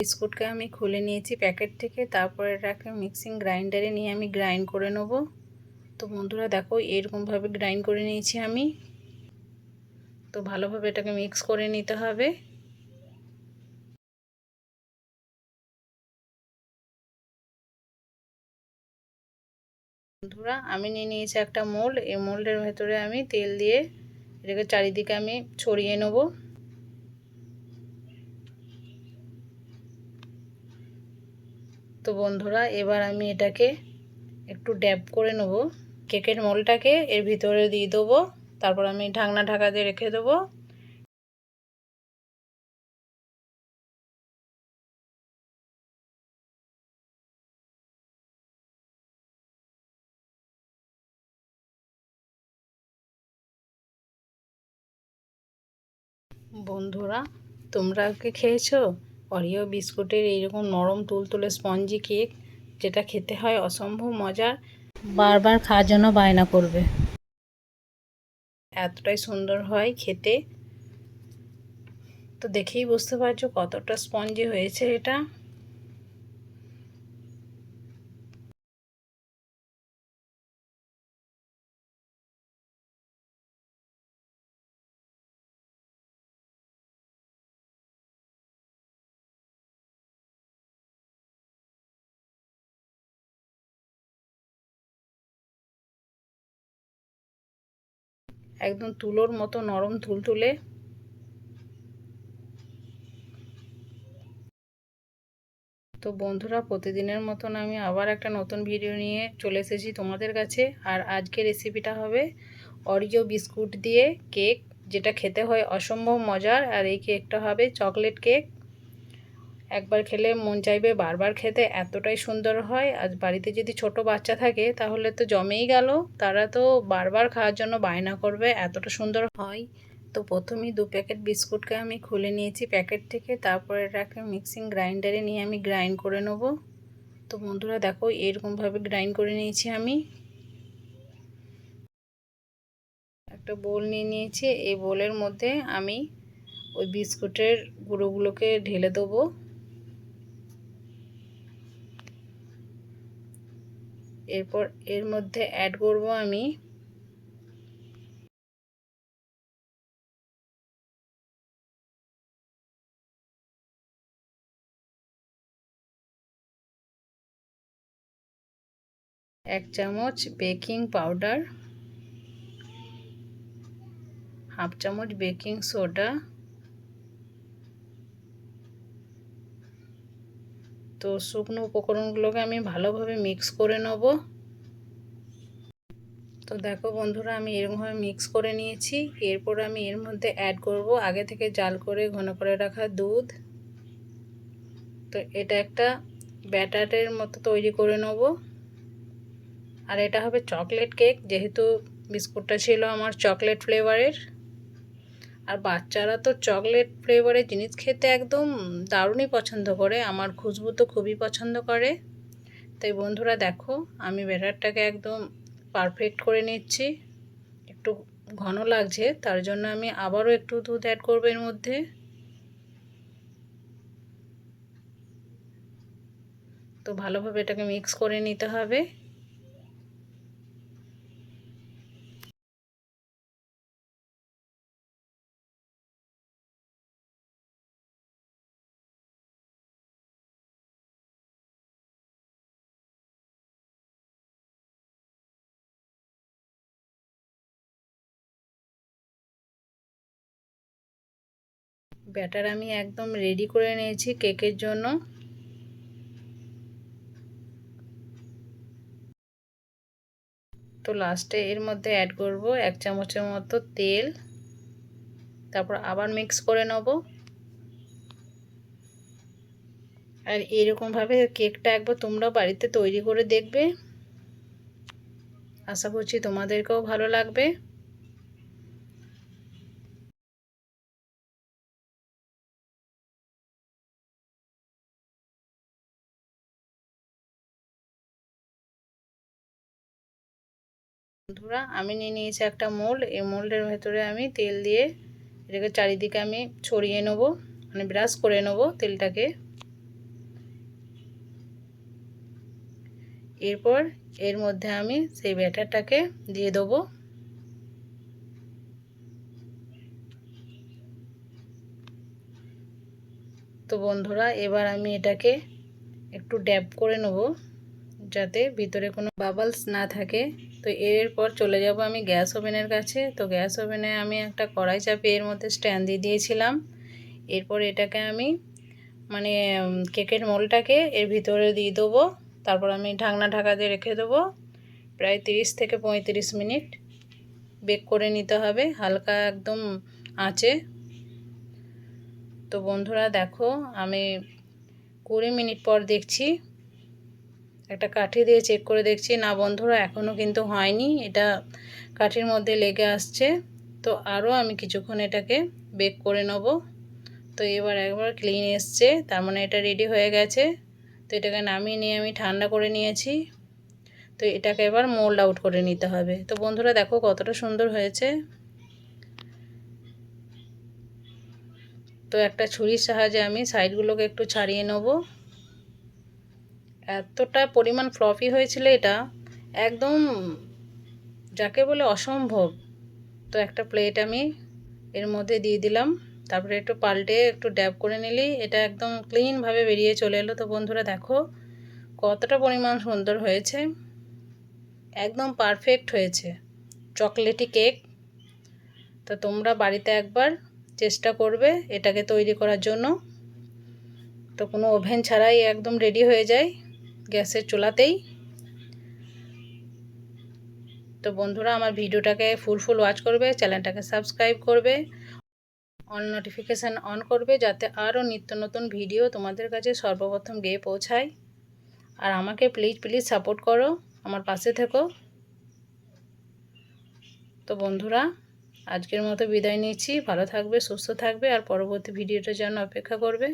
বিস্কুটকে আমি খুলে নিয়েছি প্যাকেট থেকে, তারপরে এটাকে মিক্সিং গ্রাইন্ডারে নিয়ে আমি গ্রাইন্ড করে নেব। তো বন্ধুরা দেখো এরকমভাবে গ্রাইন্ড করে নিয়েছি আমি। তো ভালোভাবে এটাকে মিক্স করে নিতে হবে। বন্ধুরা, আমি নিয়ে নিয়েছি একটা মোল্ড। এই মোল্ডের ভেতরে আমি তেল দিয়ে এটাকে চারিদিকে আমি ছড়িয়ে নেব। তো বন্ধুরা, এবার আমি এটাকে একটু ড্যাব করে নেব। কেকের মোলটাকে এর ভিতরে দিয়ে দেবো। তারপর আমি ঢাকনা ঢাকা দিয়ে রেখে দেবো। বন্ধুরা, তোমরা কি খেয়েছো? অরিও বিস্কুটের এইরকম নরম তুলতুলে স্পঞ্জি কেক যেটা খেতে হয় অসম্ভব মজার, বারবার খাওয়ার জন্য বায়না করবে। এতটাই সুন্দর হয় খেতে। তো দেখেই বুঝতে পারছ কতটা স্পঞ্জি হয়েছে এটা। একদম তুলোর মতো নরম তুলতুলে। তো বন্ধুরা, প্রতিদিনের মতন আমি আবার একটা নতুন ভিডিও নিয়ে চলে এসেছি তোমাদের কাছে। আর আজকে রেসিপিটা হবে অরিও বিস্কুট দিয়ে কেক যেটা খেতে হয় অসম্ভব মজার। আর এই কেকটা হবে চকলেট কেক একবার খেলে মন চাইবে বারবার খেতে, এতটাই সুন্দর হয়। আর বাড়িতে যদি ছোট বাচ্চা থাকে, তাহলে তো জমেই গেল। তারা তো বারবার খাওয়ার জন্য বায়না করবে, এতটা সুন্দর হয়। তো প্রথমেই দু প্যাকেট বিস্কুটকে আমি খুলে নিয়েছি প্যাকেট থেকে, তারপরে এটাকে মিক্সিং গ্রাইন্ডারে নিয়ে আমি গ্রাইন্ড করে নেব। তো বন্ধুরা দেখো, এরকমভাবে গ্রাইন্ড করে নিয়েছি আমি। একটা বোল নিয়ে নিয়েছি, এই বোলের মধ্যে আমি ওই বিস্কুটের গুঁড়োগুলোকে ঢেলে দেবো। এরপর এর মধ্যে অ্যাড করব আমি। এক চামচ বেকিং পাউডার হাফ চামচ বেকিং সোডা তো শুকনো উপকরণগুলোকে আমি ভালোভাবে মিক্স করে নেব। তো দেখো বন্ধুরা, আমি এরকমভাবে মিক্স করে নিয়েছি। এরপর আমি এর মধ্যে অ্যাড করব আগে থেকে জাল করে, ঘন করে রাখা দুধ। তো এটা একটা ব্যাটারের মতো তৈরি করে নেব। আর এটা হবে চকলেট কেক যেহেতু বিস্কুটটা ছিল আমার চকলেট ফ্লেভারের আর বাচ্চারা তো চকলেট ফ্লেভারের জিনিস খেতে একদম দারুণই পছন্দ করে। আমার খুশবু তো খুবই পছন্দ করে। তাই বন্ধুরা দেখো, আমি ব্যাটারটাকে একদম পারফেক্ট করে নিচ্ছি। একটু ঘন লাগছে, তার জন্য আমি আবারও একটু দুধ অ্যাড করব এর মধ্যে। তো ভালোভাবে এটাকে মিক্স করে নিতে হবে। ব্যাটার আমি একদম রেডি করে নিয়েছি কেকের জন্য। তো লাস্টে এর মধ্যে অ্যাড করব এক চামচের মতো তেল। তারপর আবার মিক্স করে নেব। আর এরকমভাবে কেকটা একবার তোমরা বাড়িতে তৈরি করে দেখবে। আশা করছি তোমাদেরকেও ভালো লাগবে। বন্ধুরা, আমি নিয়ে নিয়েছি একটা মোল্ড। এই মোল্ডের ভেতরে আমি তেল দিয়ে এটাকে চারিদিকে আমি ছড়িয়ে নেব মানে ব্রাশ করে নেব তেলটাকে। এরপর এর মধ্যে আমি সেই ব্যাটারটাকে দিয়ে দেবো। তো বন্ধুরা, এবার আমি এটাকে একটু ড্যাব করে নেব, যাতে ভিতরে কোনো বাবলস না থাকে। তো এরপর চলে যাব আমি গ্যাস ওভেনের কাছে। তো গ্যাস ওভেনে আমি একটা কড়াই চাপিয়ে এর মধ্যে স্ট্যান্ড দিয়ে দিয়েছিলাম। এরপর এটাকে আমি মানে কেকের মোলটাকে এর ভিতরে দিয়ে দেবো। তারপর আমি ঢাকনা ঢাকা দিয়ে রেখে দেবো। প্রায় তিরিশ থেকে পঁয়ত্রিশ মিনিট বেক করে নিতে হবে। হালকা একদম আঁচে। তো বন্ধুরা দেখো, আমি কুড়ি মিনিট পর দেখছি। একটা কাঠি দিয়ে চেক করে দেখছি, না বন্ধুরা এখনও কিন্তু হয়নি। এটা কাঠির মধ্যে লেগে আসছে। তো আরও আমি কিছুক্ষণ এটাকে বেক করে নেব। তো এবার একবার ক্লিন এসছে, তার মানে এটা রেডি হয়ে গেছে। তো এটাকে নামিয়ে নিয়ে আমি ঠান্ডা করে নিয়েছি। তো এটাকে এবার মোল্ড আউট করে নিতে হবে। তো বন্ধুরা, দেখো কতটা সুন্দর হয়েছে। তো একটা ছুরির সাহায্যে আমি সাইডগুলোকে একটু ছাড়িয়ে নেব। এতটা পরিমাণ ফ্লফি হয়েছিল এটা, একদম যাকে বলে অসম্ভব। তো একটা প্লেট আমি এর মধ্যে দিয়ে দিলাম, তারপরে একটু পাল্টে একটু ড্যাব করে নিলেই এটা একদম ক্লিনভাবে বেরিয়ে চলে এলো। তো বন্ধুরা দেখো কতটা পরিমাণ সুন্দর হয়েছে, একদম পারফেক্ট হয়েছে। চকলেটি কেক তো তোমরা বাড়িতে একবার চেষ্টা করবে এটাকে তৈরি করার জন্য। তো কোনো ওভেন ছাড়াই একদম রেডি হয়ে যায়। গ্যাসের চুলাতেই। তো বন্ধুরা, আমার ভিডিওটাকে ফুল ফুল ওয়াচ করবে চ্যানেলটাকে সাবস্ক্রাইব করবে অন নোটিফিকেশান অন করবে, যাতে আরও নিত্য নতুন ভিডিও তোমাদের কাছে সর্বপ্রথম গিয়ে পৌঁছায়। আর আমাকে প্লিজ প্লিজ সাপোর্ট করো, আমার পাশে থেকো। তো বন্ধুরা, আজকের মতো বিদায় নিচ্ছি। ভালো থাকবে, সুস্থ থাকবে, আর পরবর্তী ভিডিওটার জন্য অপেক্ষা করবে।